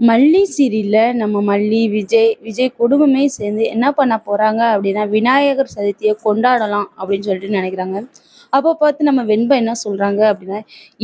மல்லி சீரியலில் நம்ம மல்லி, விஜய், விஜய் குடும்பமே சேர்ந்து என்ன பண்ண போகிறாங்க அப்படின்னா, விநாயகர் சதுர்த்தியை கொண்டாடலாம் அப்படின்னு சொல்லிட்டு நினைக்கிறாங்க. அப்போ பார்த்து நம்ம வெண்பா என்ன சொல்கிறாங்க அப்படின்னா,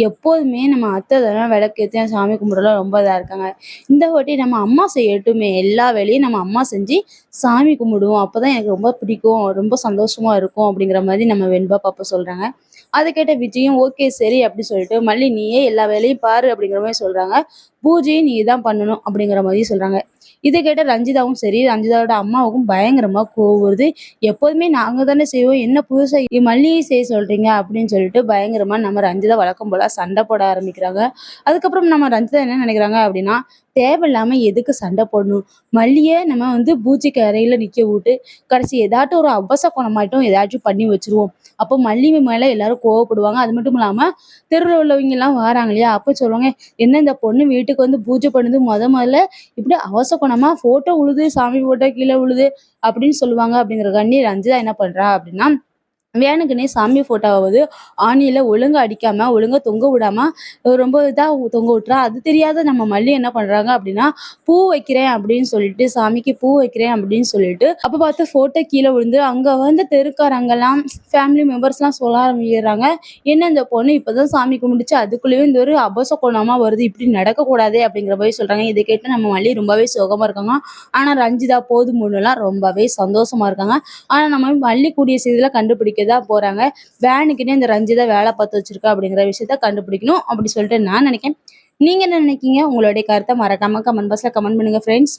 எப்போதுமே நம்ம அத்தை தானே விளக்கேத்தி சாமி கும்பிடலாம் ரொம்ப இதாக இருக்காங்க. இந்த வாட்டி நம்ம அம்மா செய்யட்டுமே எல்லா வேலையும் நம்ம அம்மா செஞ்சு சாமி கும்பிடுவோம். அப்போ தான் எனக்கு ரொம்ப பிடிக்கும். ரொம்ப சந்தோஷமாக இருக்கும் அப்படிங்கிற மாதிரி நம்ம வெண்பா பாப்பா சொல்கிறாங்க அதை கேட்ட விஜயும் ஓகே சரி அப்படி சொல்லிட்டு, மல்லி நீயே எல்லா வேலையும் பாரு அப்படிங்கிற மாதிரி சொல்கிறாங்க பூஜையும் நீ தான் பண்ணணும் அப்படிங்கிற மாதிரி சொல்கிறாங்க இதை கேட்ட ரஞ்சிதாவும் சரி, ரஞ்சிதாவோட அம்மாவுக்கும் பயங்கரமாக கோவம் எப்போதுமே நாங்கள் தானே செய்வோம். என்ன புதுசாக மல்லியை செய்ய பண்ணுறீங்க அப்படின்னு சொல்லிட்டு பயங்கரமாக நம்ம ரஞ்சிதா வழக்கம் போல சண்டை போட ஆரம்பிக்கிறாங்க. அதுக்கப்புறம் நம்ம ரஞ்சிதா என்ன நினைக்கிறாங்க அப்படின்னா, தேவையில்லாமல் எதுக்கு சண்டை போடணும்? மல்லியை நம்ம வந்து பூஜைக்கு அறையில் நிற்க விட்டு, கடைசி ஏதாட்டும் ஒரு அவச அபசகுனமாட்டும் ஏதாச்சும் பண்ணி வச்சுருவோம். அப்போ மல்லி மேலே எல்லாரும் கோவப்படுவாங்க. அது மட்டும் இல்லாமல் தெருவில் உள்ளவங்கெல்லாம் வாராங்க இல்லையா? அப்போ சொல்லுவாங்க, "என்ன இந்த பொண்ணு வீட்டுக்கு வந்து பூஜை பண்ணுது முத முதல்ல இப்படி அவச குணமாக ஃபோட்டோ உழுது சாமி ஃபோட்டோ கீழே உழுது அப்படின்னு சொல்லுவாங்க. அப்படிங்கிற கண்ணி ரஞ்சிதா என்ன பண்றா அப்படின்னா, வேணுக்குனே சாமி ஃபோட்டோவாவது ஆணியில் ஆணியில ஒழுங்கா அடிக்காம, ஒழுங்கா தொங்க விடாம ரொம்ப இதாக தொங்க விட்டுறா. அது தெரியாத நம்ம மல்லி என்ன பண்ணுறாங்க அப்படின்னா, பூ வைக்கிறேன் அப்படின்னு சொல்லிட்டு, சாமிக்கு பூ வைக்கிறேன் அப்படின்னு சொல்லிட்டு, அப்போ பார்த்து ஃபோட்டோ கீழே விழுந்து, அங்கே வந்து தெருக்காரங்கெல்லாம் ஃபேமிலி மெம்பர்ஸ்லாம் சொல்ல ஆரம்பிக்கிறாங்க. "என்ன இந்த பொண்ணு இப்பதான் சாமி கும்பிடுச்சு அதுக்குள்ளேயும் இந்த ஒரு அபச கோணமாக வருது. இப்படி நடக்கக்கூடாது அப்படிங்கிற போய் சொல்றாங்க. இதை கேட்டு நம்ம மல்லி ரொம்பவே சோகமா இருக்காங்க. ஆனால் ரஞ்சிதா போதும் பொண்ணுலாம் ரொம்பவே சந்தோஷமா இருக்காங்க. ஆனா நம்ம மல்லி கூடிய செய்தியில் கண்டுபிடிக்க தான் போறாங்க. வேனுக்குன்னே இந்த ரஞ்சிதா வேலை பார்த்து வச்சிருக்கா அப்படிங்கிற விஷயத்த கண்டுபிடிக்கணும் அப்படி சொல்லிட்டு நான் நினைக்கிறேன். நீங்க என்ன நினைக்கீங்க உங்களுடைய கருத்தை மறக்காம கமெண்ட் பாக்ஸ்ல கமெண்ட் பண்ணுங்க ஃப்ரெண்ட்ஸ்.